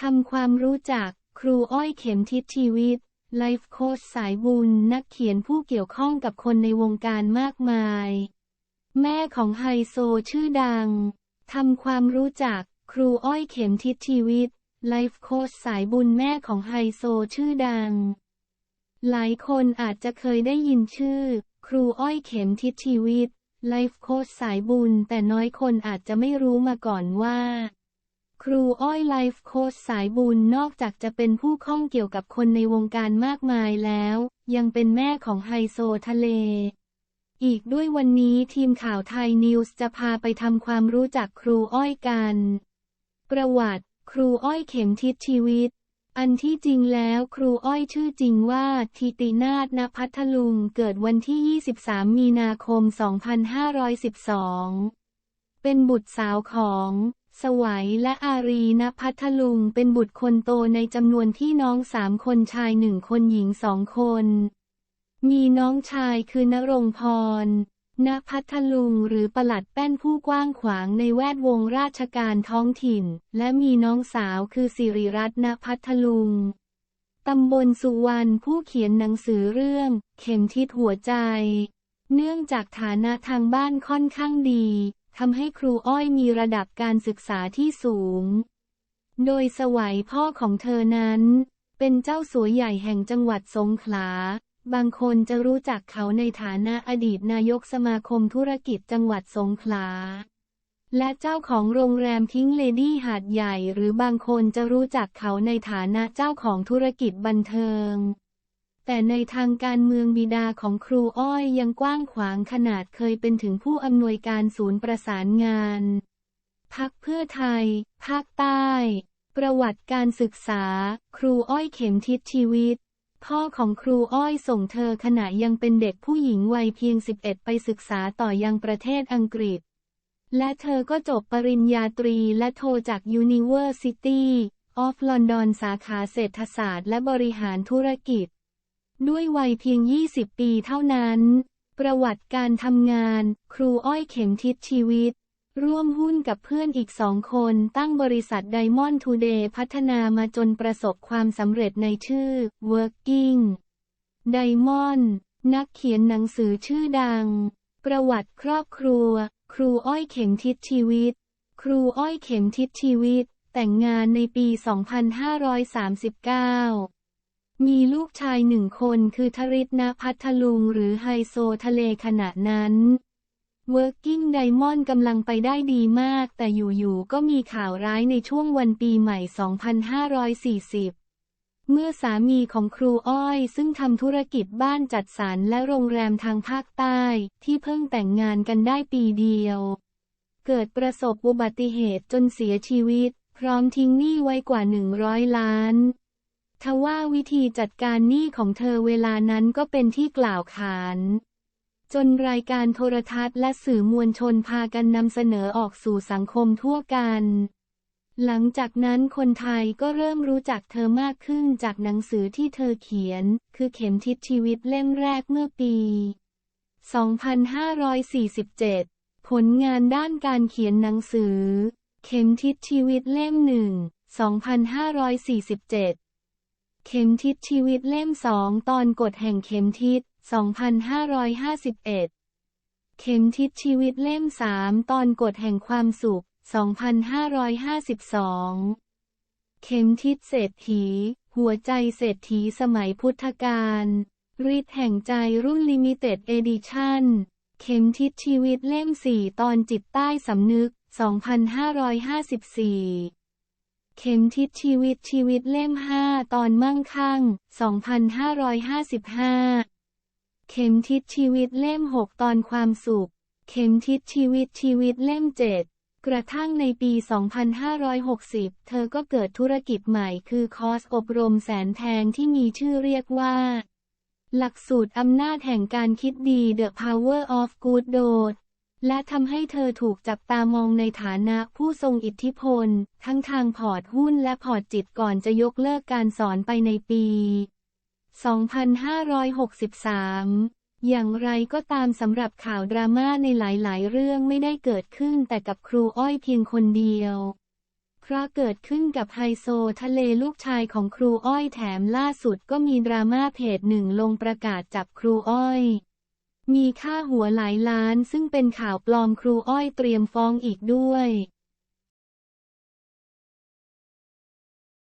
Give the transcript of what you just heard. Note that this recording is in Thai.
ทำความรู้จัก ครูอ้อยเข็มทิศชีวิต ไลฟ์โค้ชสายบุญนักเขียนผู้เกี่ยวข้องกับคนในวงการมากมาย แม่ของไฮโซชื่อดัง ทำความรู้จัก ครูอ้อยเข็มทิศชีวิต ไลฟ์โค้ชสายบุญแม่ของไฮโซชื่อดัง หลายคนอาจจะเคยได้ยินชื่อ ครูอ้อยเข็มทิศชีวิต ไลฟ์โค้ชสายบุญแต่น้อยคนอาจจะไม่รู้มาก่อนว่า ครูอ้อยไลฟ์โค้ชสายบุญนอกจากจะเป็นผู้ข้องเกี่ยวกับคนในวงการมากมายแล้ว ยังเป็นแม่ของไฮโซทะเล อีกด้วยวันนี้ทีมข่าวไทยนิวส์จะพาไปทำความรู้จักครูอ้อยกัน ประวัติ ครูอ้อยเข็มทิศชีวิต อันที่จริงแล้วครูอ้อยชื่อจริงว่าทิตินาถณพัทลุงเกิดวันที่ 23 มีนาคม 2512 เป็นบุตรสาวของ สวัยและอารีณพัทลุงเป็นบุตรคนโตในจำนวนพี่น้องสามคนชายหนึ่งคนหญิงสองคน มีน้องชายคือนรงพร ณพัทลุงหรือประหลัดแป้นผู้กว้างขวางในแวดวงราชการท้องถิ่น และมีน้องสาวคือสิริรัตน์ณพัทลุง ตำบลสุวรรณผู้เขียนหนังสือเรื่อง เข็มทิศหัวใจ เนื่องจากฐานะทางบ้านค่อนข้างดี ทำให้ครูอ้อยมีระดับการศึกษาที่สูง โดยสวัยพ่อของเธอนั้น เป็นเจ้าสัวใหญ่แห่งจังหวัดสงขลา บางคนจะรู้จักเขาในฐานะอดีตนายกสมาคมธุรกิจจังหวัดสงขลา และเจ้าของโรงแรมพิงเลดี้หาดใหญ่ หรือบางคนจะรู้จักเขาในฐานะเจ้าของธุรกิจบันเทิง แต่ในทางการเมืองบิดาของครูอ้อยยังกว้างขวางขนาดเคยเป็นถึงผู้อำนวยการศูนย์ประสานงาน พักเพื่อไทย ภาคใต้ ประวัติการศึกษา ครูอ้อยเข็มทิศชีวิต พ่อของครูอ้อยส่งเธอขณะยังเป็นเด็กผู้หญิงวัยเพียง 11 ไปศึกษาต่อยังประเทศอังกฤษ และเธอก็จบปริญญาตรีและโทจาก University of London สาขาเศรษฐศาสตร์และบริหารธุรกิจ ด้วยวัยเพียง 20 ปีเท่านั้น ประวัติการทำงาน ครูอ้อยเข็มทิศชีวิต ร่วมหุ้นกับเพื่อนอีกสองคนตั้งบริษัท Diamond Today พัฒนามาจนประสบความสำเร็จในชื่อ Working Diamond นักเขียนหนังสือชื่อดัง ประวัติครอบครัว ครูอ้อยเข็มทิศชีวิต ครูอ้อยเข็มทิศชีวิต แต่งงานในปี 2539 มีลูกชายหนึ่งคนคือทริตณพัทลุงหรือไฮโซทะเลขณะนั้น Working Diamond กำลังไปได้ดีมาก แต่อยู่ๆก็มีข่าวร้ายในช่วงวันปีใหม่ 2540 เมื่อสามีของครูอ้อยซึ่งทำธุรกิจบ้านจัดสรรและโรงแรมทางภาคใต้ ที่เพิ่งแต่งงานกันได้ปีเดียว เกิดประสบอุบัติเหตุจนเสียชีวิต พร้อมทิ้งหนี้ไว้กว่า 100 ล้าน ทว่าวิธีจัดการหนี้ของเธอเวลานั้นก็เป็นที่กล่าวขาน จนรายการโทรทัศน์และสื่อมวลชนพากันนำเสนอออกสู่สังคมทั่วกัน หลังจากนั้นคนไทยก็เริ่มรู้จักเธอมากขึ้นจากหนังสือที่เธอเขียน คือเข็มทิศชีวิตเล่มแรกเมื่อปี 2547 ผลงานด้านการเขียนหนังสือ เข็มทิศชีวิตเล่มหนึ่ง 2547 เข็มทิศชีวิตเล่มสองตอนกฎแห่งเข็มทิศ 2551 เข็มทิศชีวิตเล่มสามตอนกฎแห่งความสุข 2552 เข็มทิศเศรษฐี หัวใจเศรษฐีสมัยพุทธกาลฤทธิ์แห่งใจรุ่นลิมิเต็ดเอดิชั่น เข็มทิศชีวิตเล่มสี่ตอนจิตใต้สำนึก 2554 เข็มทิศชีวิตชีวิตเล่มห้าตอนมั่งคั่ง 2555 เข็มทิศชีวิตเล่มหกตอนความสุข เข็มทิศชีวิตชีวิตเล่มเจ็ดกระทั่งในปี 2560 เธอก็เกิดธุรกิจใหม่คือคอร์สอบรมแสนแพงที่มีชื่อเรียกว่า หลักสูตรอำนาจแห่งการคิดดี The Power of Good Dot และทำให้เธอถูกจับตามองในฐานะผู้ทรงอิทธิพล ทั้งทางพอร์ตหุ้นและพอร์ตจิตก่อนจะยกเลิกการสอนไปในปี 2563อย่างไรก็ตามสำหรับข่าวดราม่าในหลาย ๆ เรื่องไม่ได้เกิดขึ้นแต่กับครูอ้อยเพียงคนเดียว เพราะเกิดขึ้นกับไฮโซทะเลลูกชายของครูอ้อยแถมล่าสุดก็มีดราม่าเพจหนึ่งลงประกาศจับครูอ้อย มีค่าหัวหลายล้านซึ่งเป็นข่าวปลอมครูอ้อยเตรียมฟ้องอีกด้วย